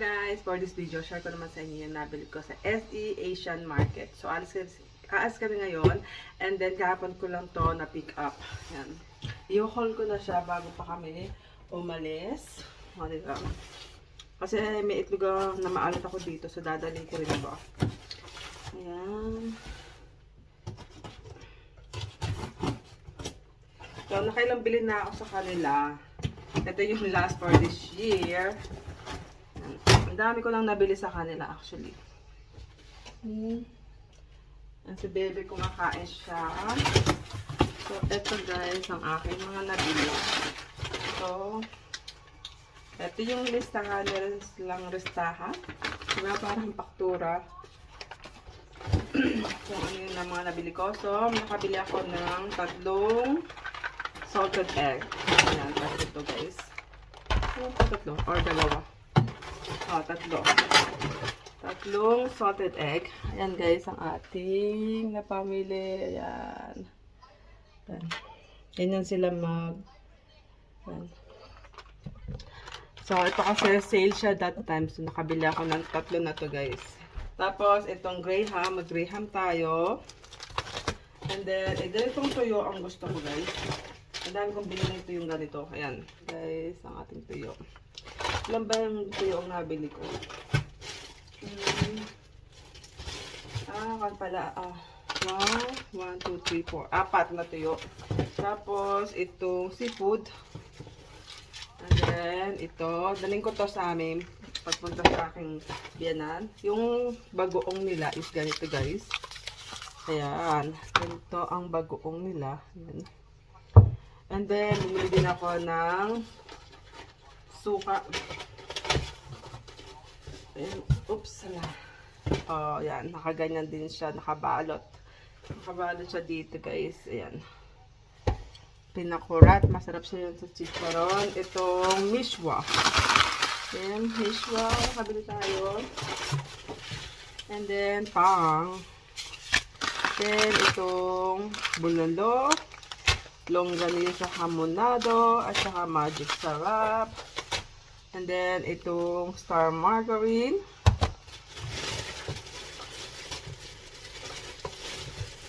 guys, for this video, share ko naman sa inyo yung nabili ko sa SE Asian Market. So, alis, aalis kami ngayon. And then, kahapon ko lang to na pick up. Yan. I-haul ko na siya bago pa kami umalis. O, diba? Kasi may itlog ah, na maalat ako dito. So, dadalhin ko rin ito. Ayan. So, nakailang bilhin na ako sa kanila. Ito yung last for this year. Ang dami ko lang nabili sa kanila actually. Hmm. Ang si baby kumakain siya. So, ito guys, ang aking mga nabili. So, ito yung listahan lang listahan. Diba parang paktura. Kung ano yung mga nabili ko. So, nakabili ako ng tatlong salted egg. Ayan, tatlo guys. Pa tatlo? Or dalawa. Oh, tatlo. Tatlong salted egg. Ayan guys, ang ating napamili. Ayan. Ayan. Ganyan sila mag... Ayan. So, ito kasi sale siya that time. So, nakabili ako ng tatlo na to guys. Tapos, itong Graham. Mag-Graham tayo. And then, eh, ganitong tuyo ang gusto ko guys. Ang dami kong binili ito yung ganito. Ayan, guys, ang ating tuyo. Ilan ba yung tuyo ang nabili ko? Hmm. Ah, kan pala. Ah, wow. 1, 2, 3, 4. Apat na tuyo. Tapos, itong seafood. And then, ito. Daling ko to sa amin. Pagpunta sa aking biyanan. Yung bagoong nila is ganito, guys. Ayan. Ganito ang bagoong nila. Ayan. And then, bumili din ako ng suka. Ayan. Oops, ala. Oh, yan. Nakaganyan din siya. Nakabalot. Nakabalot siya dito, guys. Ayan. Pinakurat. Masarap siya yun sa chicharon. Itong mishwa. Ayan, mishwa. Nakabili tayo. And then, pang. Then, itong bulalo longganisa hamonado, at saka magic sarap. And then, itong star margarine.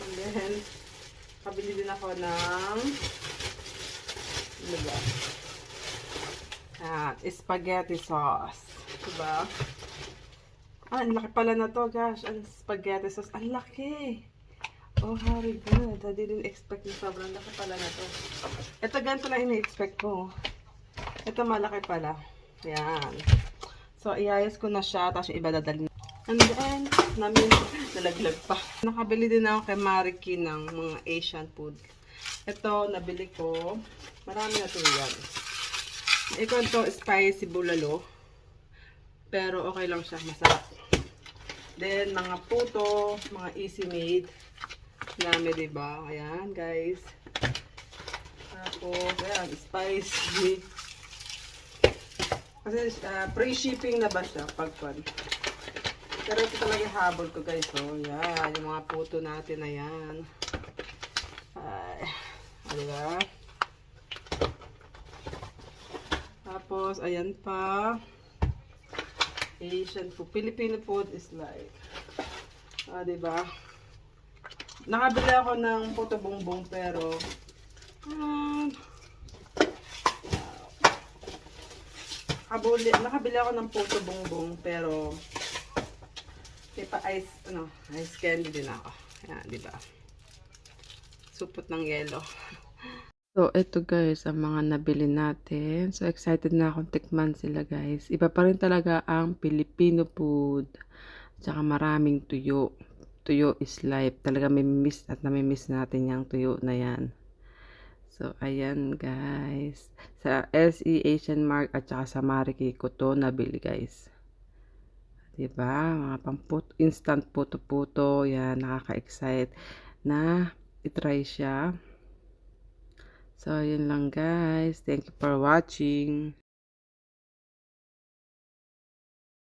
And then, kabili din ako ng ano ba? At, spaghetti sauce. Diba? Ah, ang laki pala na to, gosh. Ang spaghetti sauce. Ang laki. Oh, very good. I didn't expect na sobrang laki pala na to. Ito, ganito lang ini-expect ko. Ito, malaki pala. Yan. So, iayos ko na siya. Tapos yung iba dadalhin. And then, namin, nalaglag pa. Nakabili din ako kay Mariki ng mga Asian food. Ito, nabili ko. Marami na to yan. Ito, ito, spicy bulalo. Pero okay lang siya. Masarap. Then, mga puto, mga easy made. Dami, diba? Ayan, guys. Tapos, ayan, spicy. Kasi, uh, pre-shipping na ba siya pag pan. Pero ito talaga yung habol ko, guys. So, yan. Yung mga puto natin na yan. Ay, ah, diba? Tapos, ayan pa. Asian food. Filipino food is like, ah, diba? Nakabili ako ng puto bongbong pero um, nakabili, nakabili ako ng puto bongbong pero may pa ice, ano, ice candy din ako. Yan, di ba? Supot ng yelo. So, ito guys, ang mga nabili natin. So, excited na akong tikman sila guys. Iba pa rin talaga ang Filipino food. Tsaka maraming tuyo tuyo is life. Talaga may miss at nami-miss natin yung tuyo na yan. So, ayan guys. Sa SE Asian Mark at saka sa Mariki ko to nabili guys. Diba? Mga pamput instant puto-puto. Yan, nakaka-excite na itry siya. So, yun lang guys. Thank you for watching.